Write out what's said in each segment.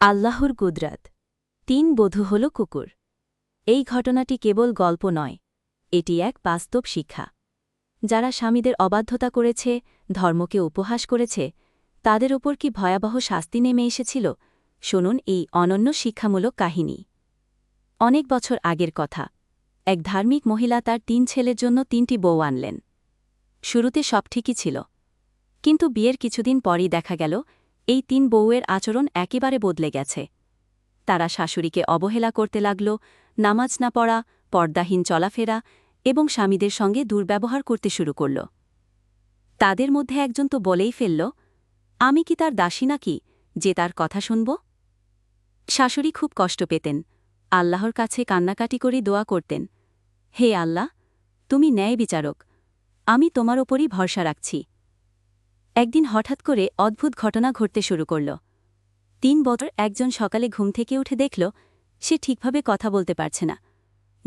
আল্লাহর গুদরাত তিন বধূ হল কুকুর। এই ঘটনাটি কেবল গল্প নয়, এটি এক বাস্তব শিক্ষা। যারা স্বামীদের অবাধ্যতা করেছে, ধর্মকে উপহাস করেছে, তাদের ওপর কি ভয়াবহ শাস্তি নেমে এসেছিল? শুনুন এই অনন্য শিক্ষামূলক কাহিনী। অনেক বছর আগের কথা। এক ধার্মিক মহিলা তার তিন ছেলের জন্য তিনটি বউ আনলেন। শুরুতে সব ঠিকই ছিল। কিন্তু বিয়ের কিছুদিন পরই দেখা গেল এই তিন বউয়ের আচরণ একেবারে বদলে গেছে। তারা শাশুড়িকে অবহেলা করতে লাগল, নামাজ না পড়া, পর্দাহীন চলাফেরা এবং স্বামীদের সঙ্গে দুর্ব্যবহার করতে শুরু করল। তাদের মধ্যে একজন তো বলেই ফেলল, আমি কি তার দাসী নাকি, যে তার কথা শুনব? শাশুড়ি খুব কষ্ট পেতেন। আল্লাহর কাছে কান্নাকাটি করে দোয়া করতেন, হে আল্লাহ, তুমি ন্যায় বিচারক আমি তোমার ওপরই ভরসা রাখছি। একদিন হঠাৎ করে অদ্ভুত ঘটনা ঘটতে শুরু করল। তিন বছর একজন সকালে ঘুম থেকে উঠে দেখল, সে ঠিকভাবে কথা বলতে পারছে না।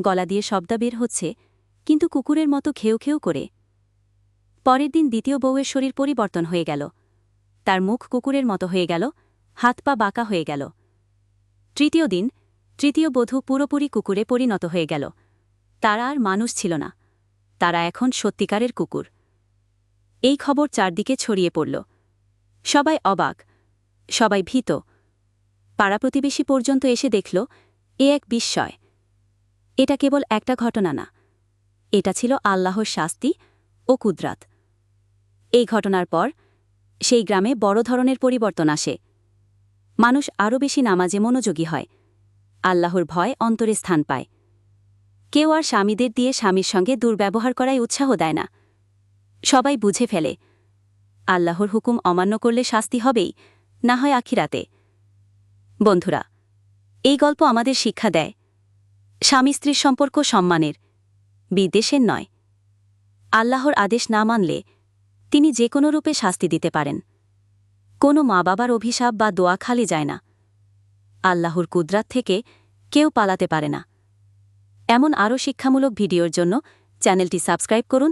গলা দিয়ে শব্দ বের হচ্ছে, কিন্তু কুকুরের মতো খেউ খেউ করে। পরের দিন দ্বিতীয় বউয়ের শরীর পরিবর্তন হয়ে গেল। তার মুখ কুকুরের মতো হয়ে গেল, হাত পা বাঁকা হয়ে গেল। তৃতীয় দিন, তৃতীয় বধূ পুরোপুরি কুকুরে পরিণত হয়ে গেল। তারা আর মানুষ ছিল না। তারা এখন সত্যিকারের কুকুর। এই খবর চারদিকে ছড়িয়ে পড়ল। সবাই অবাক, সবাই ভীত। পাড়া প্রতিবেশী পর্যন্ত এসে দেখল, এ এক বিস্ময়। এটা কেবল একটা ঘটনা না, এটা ছিল আল্লাহর শাস্তি ও কুদরাত। এই ঘটনার পর সেই গ্রামে বড় ধরনের পরিবর্তন আসে। মানুষ আরও বেশি নামাজে মনোযোগী হয়। আল্লাহর ভয় অন্তরে স্থান পায়। কেউ আর স্বামীদের দিয়ে স্বামীর সঙ্গে দুর্ব্যবহার করায় উৎসাহ দেয় না। সবাই বুঝে ফেলে। আল্লাহর হুকুম অমান্য করলে শাস্তি হবেই, না হয় আখিরাতে। বন্ধুরা, এই গল্প আমাদের শিক্ষা দেয়, স্বামী স্ত্রীর সম্পর্ক সম্মানের বিদেশের নয়। আল্লাহর আদেশ না মানলে তিনি যে কোনো রূপে শাস্তি দিতে পারেন। কোনো মা বাবার অভিশাপ বা দোয়া খালি যায় না। আল্লাহর কুদরাত থেকে কেউ পালাতে পারে না। এমন আরও শিক্ষামূলক ভিডিওর জন্য চ্যানেলটি সাবস্ক্রাইব করুন